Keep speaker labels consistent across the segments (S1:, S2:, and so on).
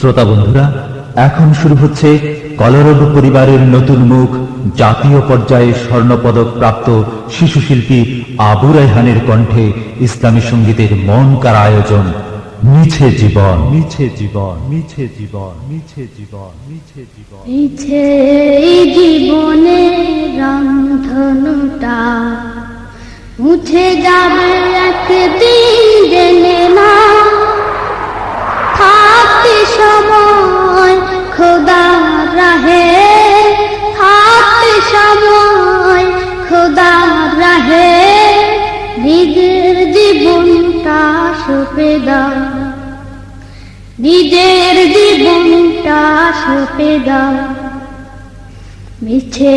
S1: শ্রোতা বন্ধুরা এখন শুরু হচ্ছে কলরব পরিবারের নতুন মুখ জাতীয় পর্যায়ে স্বর্ণপদক প্রাপ্ত শিশু শিল্পী আবু রায়হানের কণ্ঠে ইসলামী সঙ্গীতের মন কার আয়োজন মিছে জীবন। মিছে জীবন মিছে জীবন মিছে জীবন মিছে জীবন।
S2: মিছে এই জীবনে রংধনুটা মুছে যাবে সপে দাও। মিছে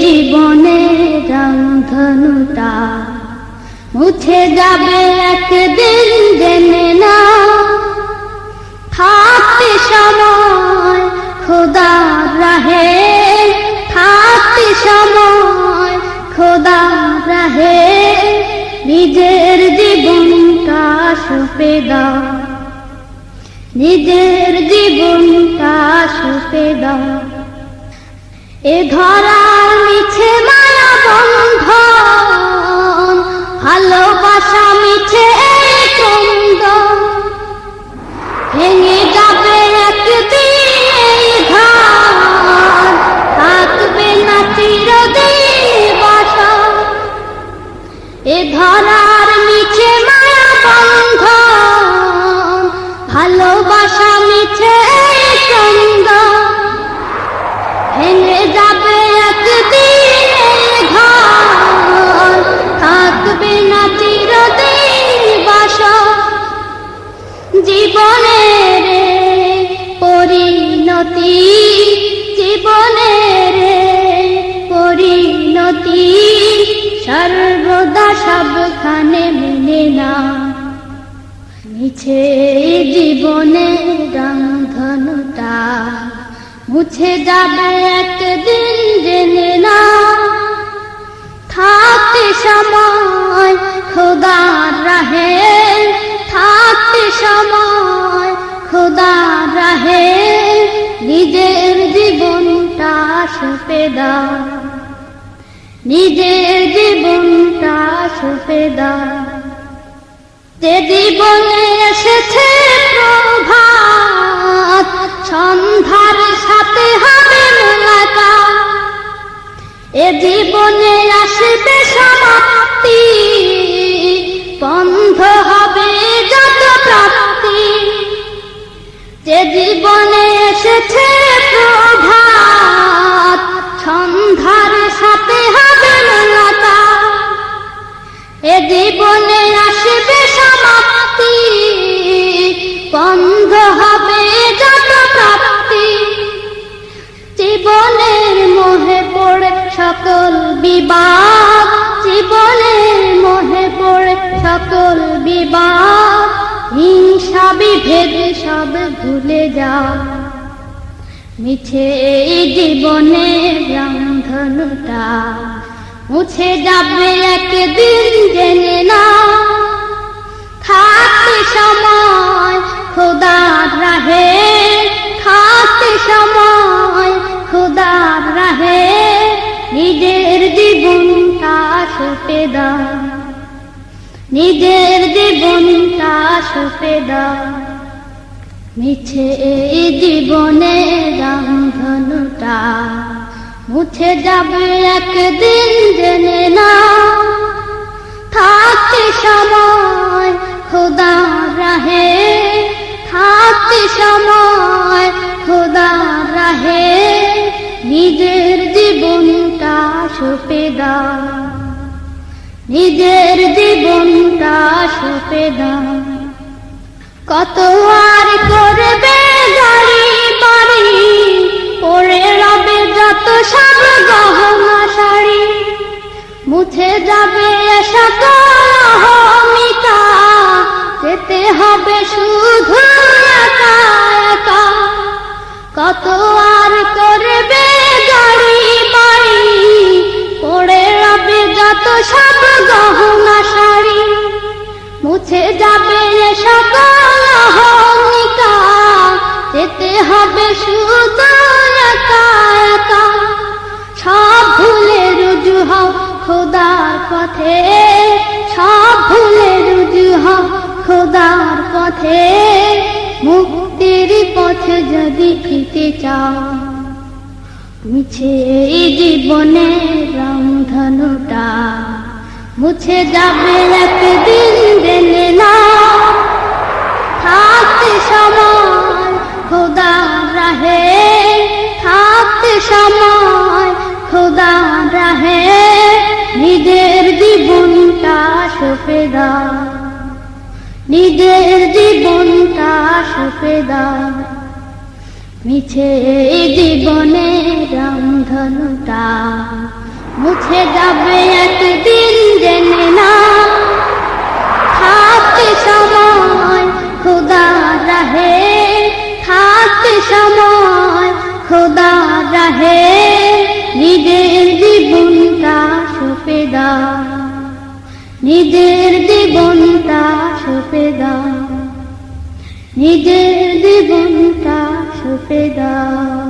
S2: জীবনে রংধনুটা মুছে যাবে একদিন, জেনে না থাকতে সময় খোদা রাহে। থাকতে সময় খোদা রাহে। নিজের জীবনটা সপে দাও। নিজের জীবনটা দাও। এ ধরার মিছে মায়া সবখানে মেনে না। মিছে জীবনে রংধনুটা মুছে যাবে একদিন জেনে না। থাকতে সময় খোদার রাহে, থাকতে সময় খোদার রাহে, নিজের জীবনটা সপে দাও। নিজের জীবনটা সপে দাও যে জীবনে এসেছে প্রভাত, সন্ধ্যার সাথে হবে মোলাকাত। এ জীবনে আসবে সমাপ্তি, বন্ধ হবে যত প্রাপ্তি। যে জীবনে এসেছে জীবনে আসবে সমাপ্তি। বন্ধ হবে যত প্রাপ্তি জীবনের মোহে পড়ে সকল বিবাদ। জীবনের মোহে পড়ে সকল বিবাদ। হিংসা বিভেদ সব ভুলে যাও। মিছে এই জীবনে রংধনুটা মুছে যাবে একদিন জেনে না থাকতে সময় খোদার রাহে, থাকতে সময় খোদার রাহে, নিজের জীবনটা সপে দাও। নিজের জীবনটা সপে দাও। মিছে এই জীবনে রংধনুটা মুছে যাবে একদিন জেনে না থাকতে সময় খোদা রাহে, থাকতে সময় খোদা রাহে, নিজের জীবনটা সপে দাও। নিজের জীবনটা সপে দাও। কত আর করবে যত শাড়ি। মুছে যাবে যেতে হবে শুধু কত আর করবে গাড়ি বাড়ি? পড়ে রবে যত সব গহনা শাড়ি। মুছে যাবে সকল অহমিকা পথে, সব ভুলে রুজু হ খোদার পথে। মুক্তির পথে যদি খেতে চাও, মিছে এই জীবনে রংধনুটা। মুছে যাবে একদিন দেনে না থাকতে সময়। সপে নিজের জীবনটা সপে মিছে জীবনে রামধনুটা মুছে যাবে নিজের জীবনটা সপে দাও। নিজের জীবনটা সপে দাও।